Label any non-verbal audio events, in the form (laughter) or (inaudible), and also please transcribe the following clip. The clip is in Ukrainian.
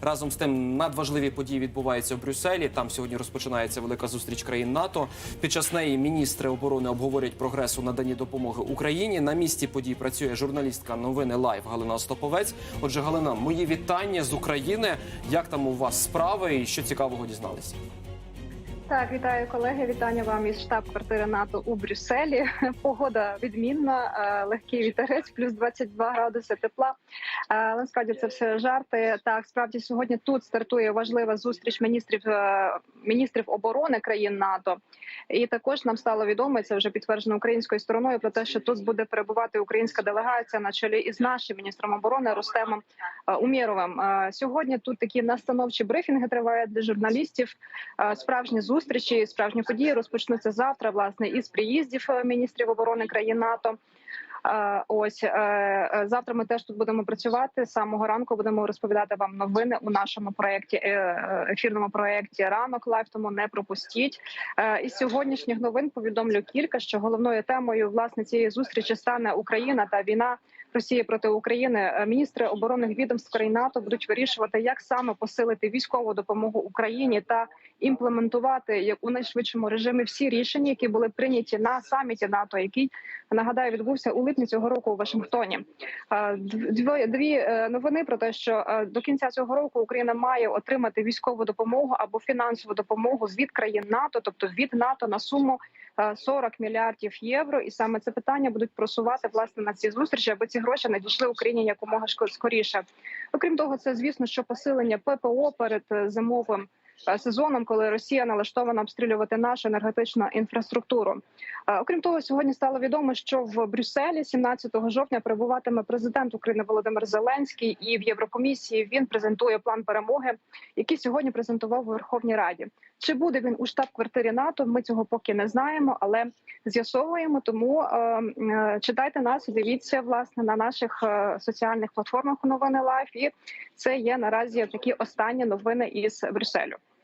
Разом з тим надважливі події відбуваються в Брюсселі. Там сьогодні розпочинається велика зустріч країн НАТО. Під час неї міністри оборони обговорять прогрес у наданні допомоги Україні. На місці подій працює журналістка новини Лайв Галина Остоповець. Отже, Галина, мої вітання з України. Як там у вас справи і що цікавого дізналися? Так, вітаю колеги. Вітання вам із штаб-квартири НАТО у Брюсселі. (laughs) Погода відмінна, е, легкий вітерець, плюс 22 градуси тепла. Е, Але насправді це все жарти. Так, справді сьогодні тут стартує важлива зустріч міністрів е, міністрів оборони країн НАТО. І також нам стало відомо, це вже підтверджено українською стороною про те, що тут буде перебувати українська делегація на чолі із нашим міністром оборони Рустемом Умєровим. Е, Сьогодні тут такі настановчі брифінги тривають для журналістів. Справжні зустрічі, справжні події розпочнуться завтра. Власне, із приїздів е, міністрів оборони країн НАТО. Е, Ось е, завтра ми теж тут будемо працювати. З самого ранку будемо розповідати вам новини у нашому проєкті, ефірному проєкті ранок лайв. Тому не пропустіть. Із сьогоднішніх новин повідомлю кілька, що головною темою власне цієї зустрічі стане Україна та війна. Росії проти України Е, міністри оборонних відомств країн НАТО будуть вирішувати, як саме посилити військову допомогу Україні та імплементувати як у найшвидшому режимі всі рішення, які були прийняті на саміті НАТО, який нагадаю відбувся у липні цього року у Вашингтоні. Е, Дві, е, новини про те, що до кінця цього року Україна має отримати військову допомогу або фінансову допомогу від країн НАТО, тобто від НАТО на суму е, 40 мільярдів євро. І саме це питання будуть просувати власне на ці зустрічі, аби ці гроші надійшли Україні якомога скоріше. Окрім того, це звісно, що посилення ППО перед е, зимовим. Е, Сезоном, коли Росія налаштована обстрілювати нашу енергетичну інфраструктуру, Е, окрім того, сьогодні стало відомо, що в Брюсселі 17 жовтня прибуватиме президент України Володимир Зеленський, і в Єврокомісії він презентує план перемоги, який сьогодні презентував у Верховній Раді. Чи буде він у штаб-квартирі НАТО? Ми цього поки не знаємо, але з'ясовуємо. Тому е, е, читайте нас, дивіться власне на наших соціальних платформах новини Лайф. І це є наразі такі останні новини із Брюсселю.